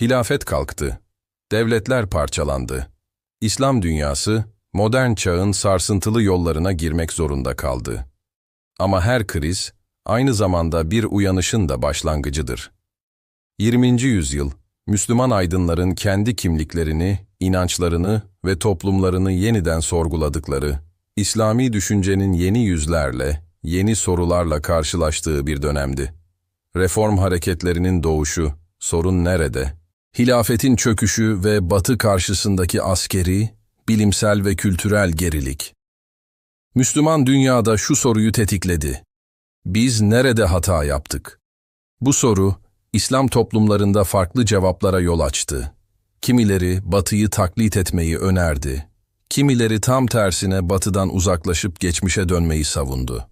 Hilafet kalktı. Devletler parçalandı. İslam dünyası, modern çağın sarsıntılı yollarına girmek zorunda kaldı. Ama her kriz, aynı zamanda bir uyanışın da başlangıcıdır. 20. yüzyıl, Müslüman aydınların kendi kimliklerini, inançlarını ve toplumlarını yeniden sorguladıkları, İslami düşüncenin yeni yüzlerle, yeni sorularla karşılaştığı bir dönemdi. Reform hareketlerinin doğuşu, sorun nerede? Hilafetin çöküşü ve batı karşısındaki askeri, bilimsel ve kültürel gerilik. Müslüman dünyada şu soruyu tetikledi. Biz nerede hata yaptık? Bu soru, İslam toplumlarında farklı cevaplara yol açtı. Kimileri batıyı taklit etmeyi önerdi. Kimileri tam tersine batıdan uzaklaşıp geçmişe dönmeyi savundu.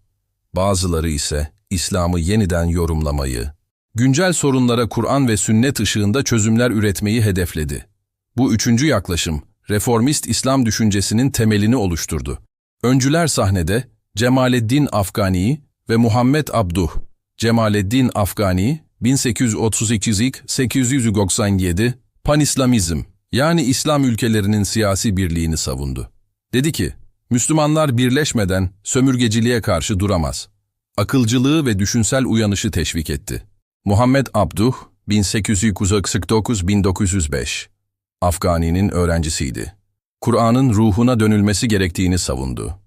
Bazıları ise İslam'ı yeniden yorumlamayı, güncel sorunlara Kur'an ve sünnet ışığında çözümler üretmeyi hedefledi. Bu üçüncü yaklaşım, reformist İslam düşüncesinin temelini oluşturdu. Öncüler sahnede Cemaleddin Afgani ve Muhammed Abduh. Cemaleddin Afgani 1832-897 Panislamizm yani İslam ülkelerinin siyasi birliğini savundu. Dedi ki, Müslümanlar birleşmeden sömürgeciliğe karşı duramaz. Akılcılığı ve düşünsel uyanışı teşvik etti. Muhammed Abduh 1849-1905 Afgani'nin öğrencisiydi. Kur'an'ın ruhuna dönülmesi gerektiğini savundu.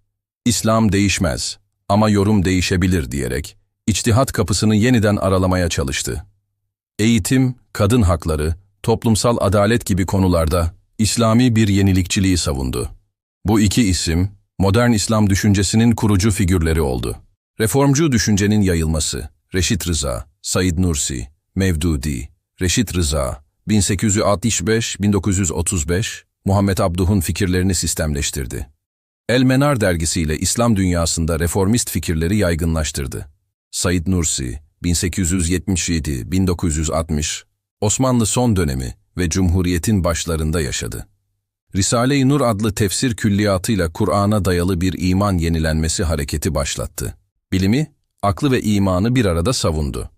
İslam değişmez ama yorum değişebilir diyerek içtihat kapısını yeniden aralamaya çalıştı. Eğitim, kadın hakları, toplumsal adalet gibi konularda İslami bir yenilikçiliği savundu. Bu iki isim, modern İslam düşüncesinin kurucu figürleri oldu. Reformcu düşüncenin yayılması, Reşit Rıza, Said Nursi, Mevdudi, Reşit Rıza, 1865-1935, Muhammed Abduh'un fikirlerini sistemleştirdi. El Menar dergisiyle İslam dünyasında reformist fikirleri yaygınlaştırdı. Said Nursi, 1877-1960, Osmanlı son dönemi ve Cumhuriyet'in başlarında yaşadı. Risale-i Nur adlı tefsir külliyatıyla Kur'an'a dayalı bir iman yenilenmesi hareketi başlattı. Bilimi, aklı ve imanı bir arada savundu.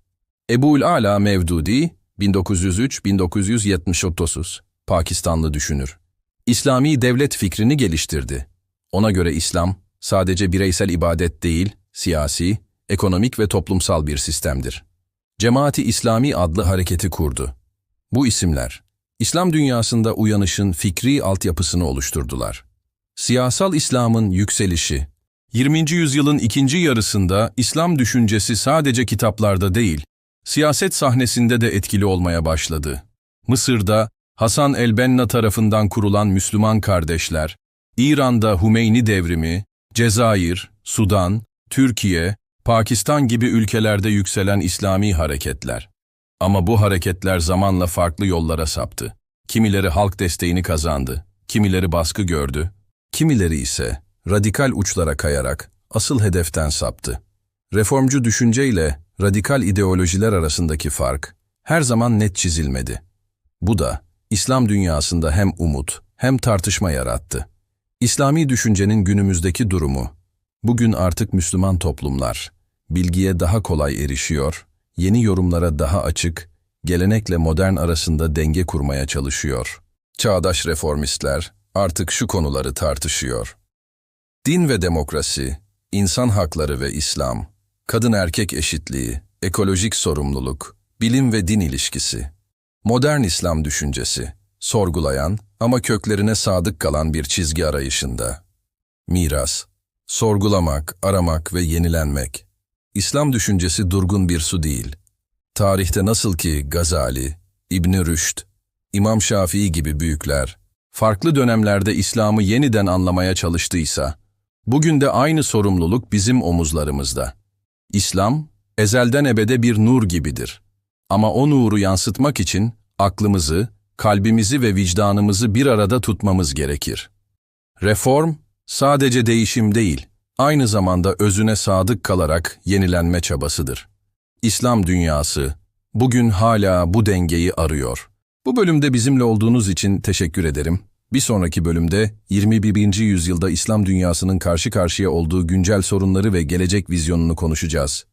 Ebu'l Ala Mevdudi, 1903-1979, Pakistanlı düşünür. İslami devlet fikrini geliştirdi. Ona göre İslam, sadece bireysel ibadet değil, siyasi, ekonomik ve toplumsal bir sistemdir. Cemaati İslami adlı hareketi kurdu. Bu isimler, İslam dünyasında uyanışın fikri altyapısını oluşturdular. Siyasal İslam'ın yükselişi, 20. yüzyılın ikinci yarısında İslam düşüncesi sadece kitaplarda değil, siyaset sahnesinde de etkili olmaya başladı. Mısır'da Hasan el-Benna tarafından kurulan Müslüman kardeşler, İran'da Hümeyni devrimi, Cezayir, Sudan, Türkiye, Pakistan gibi ülkelerde yükselen İslami hareketler. Ama bu hareketler zamanla farklı yollara saptı. Kimileri halk desteğini kazandı, kimileri baskı gördü, kimileri ise radikal uçlara kayarak asıl hedeften saptı. Reformcu düşünce ile radikal ideolojiler arasındaki fark her zaman net çizilmedi. Bu da İslam dünyasında hem umut hem tartışma yarattı. İslami düşüncenin günümüzdeki durumu, bugün artık Müslüman toplumlar, bilgiye daha kolay erişiyor, yeni yorumlara daha açık, gelenekle modern arasında denge kurmaya çalışıyor. Çağdaş reformistler artık şu konuları tartışıyor. Din ve demokrasi, insan hakları ve İslam, kadın-erkek eşitliği, ekolojik sorumluluk, bilim ve din ilişkisi, modern İslam düşüncesi, sorgulayan ama köklerine sadık kalan bir çizgi arayışında. Miras, sorgulamak, aramak ve yenilenmek. İslam düşüncesi durgun bir su değil. Tarihte nasıl ki Gazali, İbn Rüşd, İmam Şafii gibi büyükler, farklı dönemlerde İslam'ı yeniden anlamaya çalıştıysa, bugün de aynı sorumluluk bizim omuzlarımızda. İslam, ezelden ebede bir nur gibidir. Ama o nuru yansıtmak için aklımızı, kalbimizi ve vicdanımızı bir arada tutmamız gerekir. Reform, sadece değişim değil, aynı zamanda özüne sadık kalarak yenilenme çabasıdır. İslam dünyası, bugün hala bu dengeyi arıyor. Bu bölümde bizimle olduğunuz için teşekkür ederim. Bir sonraki bölümde 21. yüzyılda İslam dünyasının karşı karşıya olduğu güncel sorunları ve gelecek vizyonunu konuşacağız.